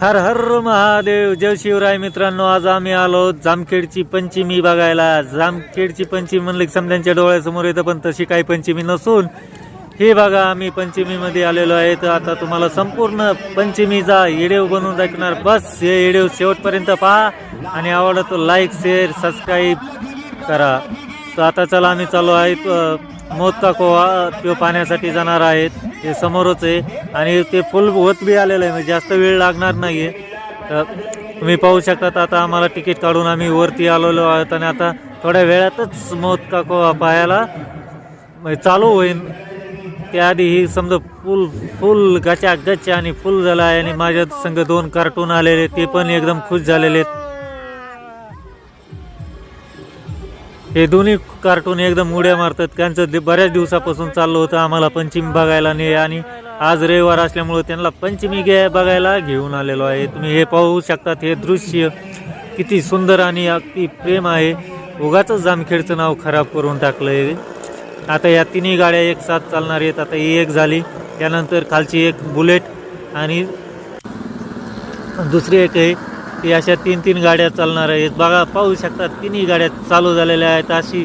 हर हर महादेव जय शिवराय मित्रांनो आज आम्ही आलो जामखेडची पंचमी बघायला. जामखेडची पंचमी म्हणलं की समध्यांच्या डोळ्यासमोर येतं पण तशी काही पंचमी नसून हे बघा आम्ही पंचमीमध्ये आलेलो आहे. तर आता तुम्हाला संपूर्ण पंचमीचा व्हिडिओ बनवून दाखवणार. बस हे व्हिडिओ शेवटपर्यंत पहा आणि आवडला तो लाईक शेअर सबस्क्राईब करा. तर आता चला आम्ही चालू आहे अ, मोदका कोवा तो पाण्यासाठी जाणार आहेत. हे समोरच आहे. आणि ते फुल होत बी आलेलं आहे. म्हणजे जास्त वेळ लागणार नाही आहे तुम्ही पाहू शकता आता आम्हाला तिकीट काढून आम्ही वरती आलेलो आहोत. आणि आता थोड्या वेळातच मोदका कोवा पाहायला म्हणजे चालू होईल त्याआधी ही समजा फुल फुल गचा गच आणि फुल झाला आहे. आणि माझ्या संग दोन कार्टून आलेले ते पण एकदम खुश झालेले आहेत. हे दोन्ही कार्टून एकदम उड्या मारतात. त्यांचं ते बऱ्याच दिवसापासून चाललं होतं आम्हाला पंचमी बघायला नाही आणि आज रविवार असल्यामुळं त्यांना पंचमी घ्या बघायला घेऊन आलेलो आहे. तुम्ही हे पाहू शकतात हे दृश्य किती सुंदर आणि अगदी प्रेम आहे. उगाच जामखेडचं नाव खराब करून टाकलं आहे आता या तिन्ही गाड्या एक साथ चालणार आहेत. आता ही एक झाली. त्यानंतर खालची एक बुलेट आणि दुसरी एक आहे की अशा तीन तीन गाड्या चालणार आहेत. बघा पाहू शकता तिन्ही गाड्या चालू झालेल्या आहेत. अशी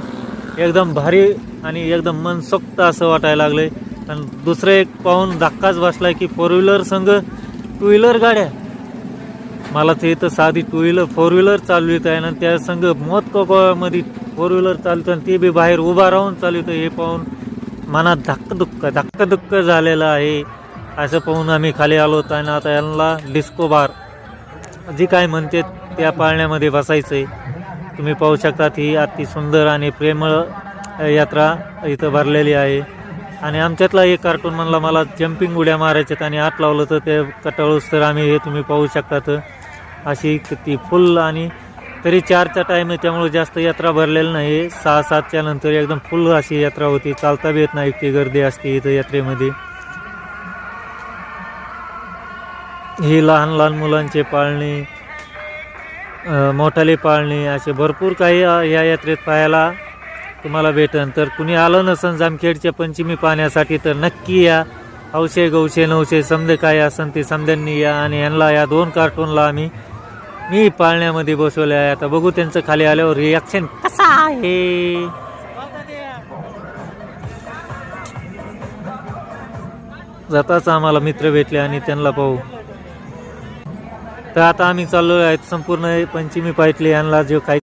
एकदम भारी आणि एकदम मनसोक्त असं वाटायला आहे आणि दुसरं एक पाहून धक्काच बसला की फोर व्हीलर संघ टू व्हीलर गाड्या. मला ते इथं साधी टू व्हीलर फोर व्हीलर चालवित आहे. आणि त्या संघ मोत कोकोमध्ये फोर व्हीलर चालतं आणि ते बी बाहेर उभा राहून चालवतं हे पाहून मनात धक्कदुक्क धक्कदुक्क झालेलं आहे. असं पाहून आम्ही खाली आलो होतो आणि आता यांना डिस्को बार जी काय म्हणते त्या पाळण्यामध्ये बसायचं आहे तुम्ही पाहू शकतात ही अति सुंदर आणि प्रेमळ यात्रा इथं भरलेली आहे. आणि आमच्यातला एक कार्टून म्हणला मला जम्पिंग उड्या मारायच्यात आणि आत लावलं तर ते कटाळूस तर आम्ही हे तुम्ही पाहू शकतात. अशी ती फुल आणि तरी चारचा टाईम आहे त्यामुळे जास्त यात्रा भरलेली नाही. सहा सातच्या नंतर एकदम फुल अशी यात्रा होती. चालता बी येत नाही इतकी गर्दी असते इथं यात्रेमध्ये. ही लहान लहान मुलांचे पाळणे मोठाले पाळणे असे भरपूर काही या यात्रेत पाहायला तुम्हाला भेटन. तर कुणी आलं नसन जामखेडच्या पंचमी पाहण्यासाठी तर नक्की या. हौशे गौशे नऊशे समजे काय असन ते समध्यांनी या आणि यांना या दोन कार्टूनला आम्ही मी पाळण्यामध्ये बसवले आहे. आता बघू त्यांचं खाली आल्यावर रिॲक्शन कसा आहे. जाताच आम्हाला मित्र भेटले आणि त्यांना पाहू. तर आता आम्ही चाललो आहेत संपूर्ण पंचमी पाईटली यांना जे काही